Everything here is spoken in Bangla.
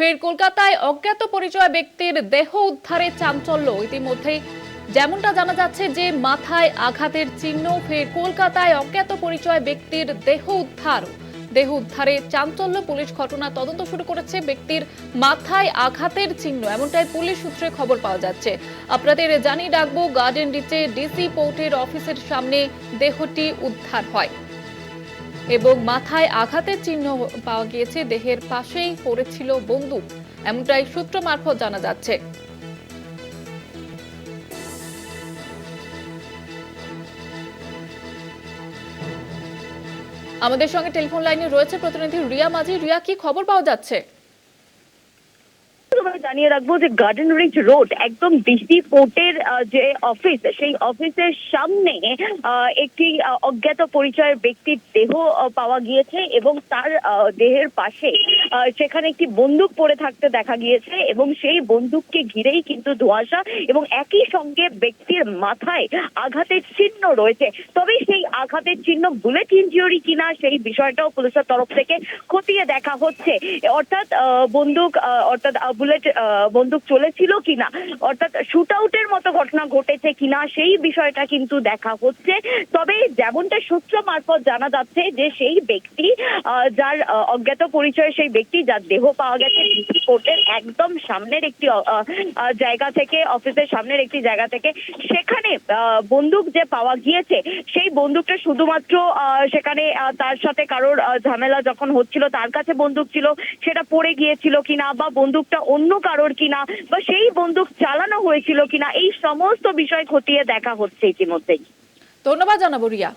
ফের কলকাতায় অজ্ঞাত পরিচয় ব্যক্তির দেহ উদ্ধারে চাঞ্চল্য ইতিমধ্যেই। যেমনটা জানা যাচ্ছে যে মাথায় আঘাতের চিহ্ন, ফের কলকাতায় অজ্ঞাত পরিচয় ব্যক্তির দেহ উদ্ধার। দেহ উদ্ধারে চাঞ্চল্য পুলিশ ঘটনা তদন্ত শুরু করেছে ব্যক্তির মাথায় আঘাতের চিহ্ন, এমনটাই পুলিশ সূত্রে খবর পাওয়া যাচ্ছে। আপনাদের জানিয়ে রাখব, গার্ডেন রিচে ডিসি পোর্টের অফিসের সামনে দেহটি উদ্ধার হয়। এবং মাথায় আঘাতের চিহ্ন পাওয়া গিয়েছে, দেহের পাশেই পড়েছিল বন্দুক। এমনটাই সূত্র মারফত জানা যাচ্ছে। আমাদের সঙ্গে টেলিফোন লাইনে রয়েছে প্রতিনিধি রিয়া মাঝি। রিয়া, কি খবর পাওয়া যাচ্ছে? তোমাকে জানিয়ে রাখব যে গার্ডেন রিচ রোড একদম ডিসি কোর্টের যে অফিস সেই অফিসের সামনে একটি অজ্ঞাত পরিচয়ের ব্যক্তির দেহ পাওয়া গিয়েছে এবং তার দেহের পাশে সেখানে একটি বন্দুক পড়ে থাকতে দেখা গিয়েছে এবং সেই বন্দুককে ঘিরেই কিন্তু ধোঁয়াশা এবং একই সঙ্গে ব্যক্তির মাথায় আঘাতের চিহ্ন রয়েছে। তবে সেই আঘাতের চিহ্ন বুলেট ইঞ্জুরি কিনা সেই বিষয়টাও পুলিশের তরফ থেকে খতিয়ে দেখা হচ্ছে। অর্থাৎ বন্দুক অর্থাৎ বুলেট বন্দুক চলেছিল কিনা, অর্থাৎ শুট আউটের মতো ঘটনা ঘটেছে কিনা সেই বিষয়টা কিন্তু দেখা হচ্ছে। তবে যেমনটা সূত্র মারফত জানা যাচ্ছে যে সেই ব্যক্তি যার অজ্ঞাত পরিচয় সেই ব্যক্তি যার দেহ পাওয়া গেছে ডিসি কোর্টের একদম সামনের একটি জায়গা থেকে, অফিসের সামনের একটি জায়গা থেকে। সেখানে বন্দুক যে পাওয়া গিয়েছে, সেই বন্দুকটা শুধুমাত্র সেখানে তার সাথে কারোর ঝামেলা যখন হচ্ছিল, তার কাছে বন্দুক ছিল, সেটা পড়ে গিয়েছিল কিনা বা বন্দুকটা অন্য কারোর কিনা বা সেই বন্দুক চালানো হয়েছিল কিনা, এই সমস্ত বিষয় খতিয়ে দেখা হচ্ছে ইতিমধ্যেই। ধন্যবাদ জানাব রিয়া।